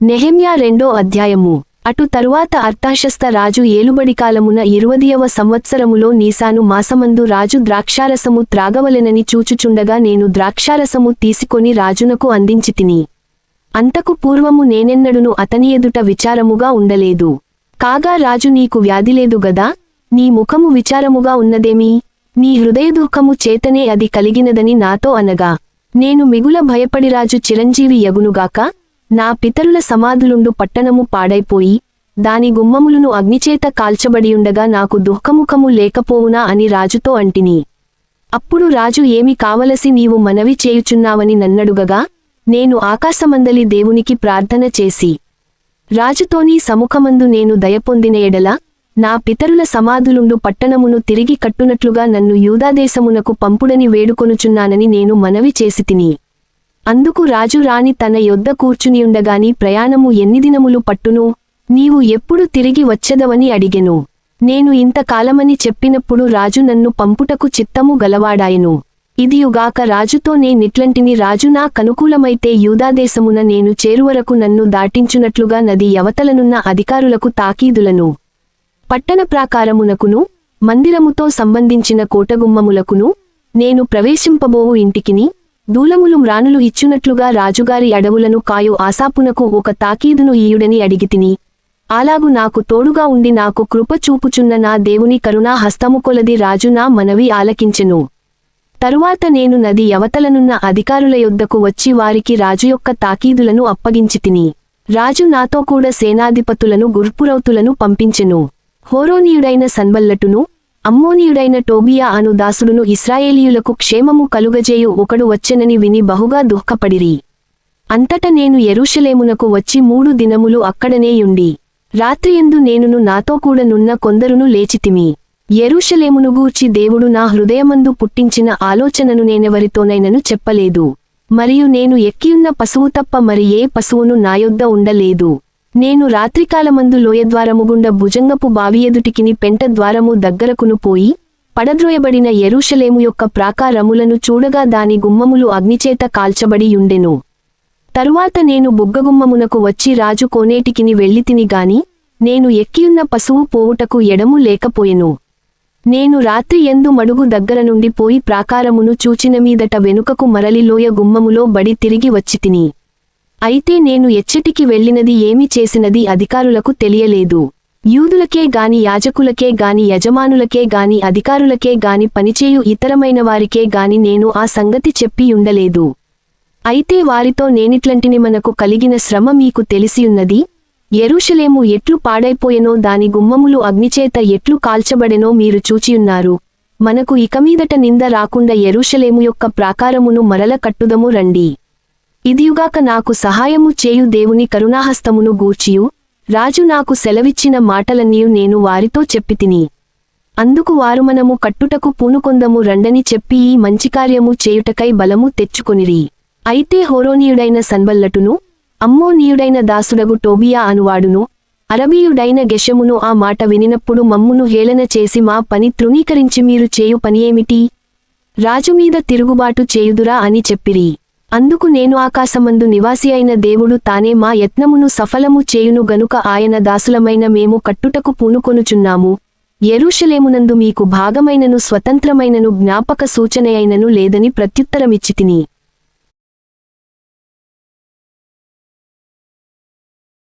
నెహెమ్యా రెండో అధ్యాయము. అటు తరువాత అర్తాశస్త రాజు ఏలుబడి కాలమున ఇరువదియవ సంవత్సరములో నీసాను మాసమందు రాజు ద్రాక్షారసము త్రాగవలెనని చూచుచుండగా నేను ద్రాక్షారసము తీసుకొని రాజునకు అందించి తిని. అంతకు పూర్వము నేనెన్నడును అతని ఎదుట విచారముగా ఉండలేదు. కాగా రాజు నీకు వ్యాధిలేదు గదా? నీ ముఖము విచారముగా ఉన్నదేమీ? నీ హృదయదుఃఖము చేతనే అది కలిగినదని నాతో అనగా. నేను మిగుల భయపడి రాజు చిరంజీవి యగునుగాక నా పితరుల సమాధులుండు పట్టణము పాడైపోయి దాని గుమ్మములను అగ్నిచేత కాల్చబడియుండగా నాకు దుఃఖముఖము లేకపోవునా అని రాజుతో అంటిని. అప్పుడు రాజు ఏమి కావలసి నీవు మనవి చేయుచున్నావని నన్నడుగగా నేను ఆకాశమందలి దేవునికి ప్రార్థన చేసి రాజుతోనీ సముఖమందు నేను దయపొందిన ఎడల నా పితరుల సమాధులుండు పట్టణమును తిరిగి కట్టునట్లుగా నన్ను యూదాదేశమునకు పంపుడని వేడుకొనుచున్నానని నేను మనవి చేసి తిని. అందుకు రాజు రాణి తన యొద్ద కూర్చునియుండగాని ప్రయాణము ఎన్ని దినములు పట్టును? నీవు ఎప్పుడు తిరిగి వచ్చెదవని అడిగెను. నేను ఇంతకాలమని చెప్పినప్పుడు రాజు నన్ను పంపుటకు చిత్తము గలవాడాయెను. ఇదియుగాక రాజుతో నేనిట్లంటిని రాజు నా కనుకూలమైతే యూదాదేశమున నేను చేరువరకు నన్ను దాటించునట్లుగా నది యవతలనున్న అధికారులకు తాకీదులను. పట్టణ ప్రాకారమునకును మందిరముతో సంబంధించిన కోటగుమ్మములకును నేను ప్రవేశింపబోవు ఇంటికిని దూలములు మ్రానులు ఇచ్చునట్లుగా రాజుగారి అడవులను కాయు ఆశాపునకు ఒక తాకీదును ఈయుడని అడిగితిని అలాగు నాకు తోడుగా ఉండి నాకు కృప చూపుచున్న నా దేవుని కరుణా హస్తము కొలది రాజు నా మనవి ఆలకించెను. తరువాత నేను నది యవతలనున్న అధికారుల యొద్దకు వచ్చి వారికి రాజు యొక్క తాకీదులను అప్పగించితిని రాజు నాతో కూడా సేనాధిపతులను గుర్పురౌతులను పంపించెను. హోరోనీయుడైన సన్బల్లటును అమ్మోనీయుడైన టోబియా అను దాసుడును ఇస్రాయేలీయులకు క్షేమము కలుగజేయు ఒకడు వచ్చెనని విని బహుగా దుఃఖపడిరి. అంతట నేను ఎరుషలేమునకు వచ్చి మూడు దినములు అక్కడనేయుండి రాత్రియందు నేనును నాతో కూడనున్న కొందరును లేచితిమి. ఎరుషలేమునుగూర్చి దేవుడు నా హృదయమందు పుట్టించిన ఆలోచనను నేనెవరితోనైనను చెప్పలేదు. మరియు నేను ఎక్కియున్న పశువు తప్ప మరి ఏ పశువును నాయొద్ద ఉండలేదు. నేను రాత్రికాలమందు లోయద్వారముగుండ భుజంగపు బావియెదుటికిని పెంట ద్వారము దగ్గరకును పోయి పడద్రోయబడిన ఎరుషలేము యొక్క ప్రాకారములను చూడగా దాని గుమ్మములు అగ్నిచేత కాల్చబడియుండెను. తరువాత నేను బుగ్గగుమ్మమునకు వచ్చి రాజు కోనేటికిని వెళ్ళితిని గాని నేను ఎక్కియున్న పశువు పోవుటకు ఎడము లేకపోయెను. నేను రాత్రి ఎందు మడుగు దగ్గర నుండి పోయి ప్రాకారమును చూచిన మీదట వెనుకకు మరలి లోయ గుమ్మములో బడి తిరిగి వచ్చితిని అయితే నేను ఎచ్చటికి వెళ్ళినది ఏమి చేసినది అధికారులకు తెలియలేదు. యూదులకే గాని యాజకులకే గాని యజమానులకే గాని అధికారులకే గాని పనిచేయు ఇతరమైన వారికే గాని నేను ఆ సంగతి చెప్పి ఉండలేదు. అయితే వారితో నేనిట్లంటిని మనకు కలిగిన శ్రమ మీకు తెలిసియున్నది? ఎరుషలేము ఎట్లు పాడైపోయెనో దాని గుమ్మములు అగ్నిచేత ఎట్లు కాల్చబడెనో మీరు చూచియున్నారు. మనకు ఇకమీదట నింద రాకుండా ఎరుషలేము యొక్క ప్రాకారమును మరల కట్టుదము రండి. ఇదియుగాక నాకు సహాయము చేయు దేవుని కరుణాహస్తమును గూర్చియు. రాజు నాకు సెలవిచ్చిన మాటలన్నీయు నేను వారితో చెప్పితిని. అందుకు వారు మనము కట్టుటకు పూనుకొందము రండని చెప్పి ఈ మంచి కార్యము చేయుటకై బలము తెచ్చుకొనిరి. అయితే హోరోనీయుడైన సన్బల్లటును అమ్మోనీయుడైన దాసుడగు టోబియా అనువాడును అరబీయుడైన గెషమును ఆ మాట వినినప్పుడు మమ్మును హేళన చేసి మా పని తృణీకరించి మీరు చేయు పనియేమిటి రాజుమీద తిరుగుబాటు చేయుదురా అని చెప్పిరి. అందుకు నేను ఆకాశమందు నివాసి అయిన దేవుడు తానే మా యత్నమును సఫలము చేయును గనుక ఆయన దాసులమైన మేము కట్టుటకు పూనుకొనుచున్నాము. ఎరుషలేమునందు మీకు భాగమైనను స్వతంత్రమైనను జ్ఞాపక సూచనయైనను లేదని ప్రత్యుత్తరమిచ్చితిని.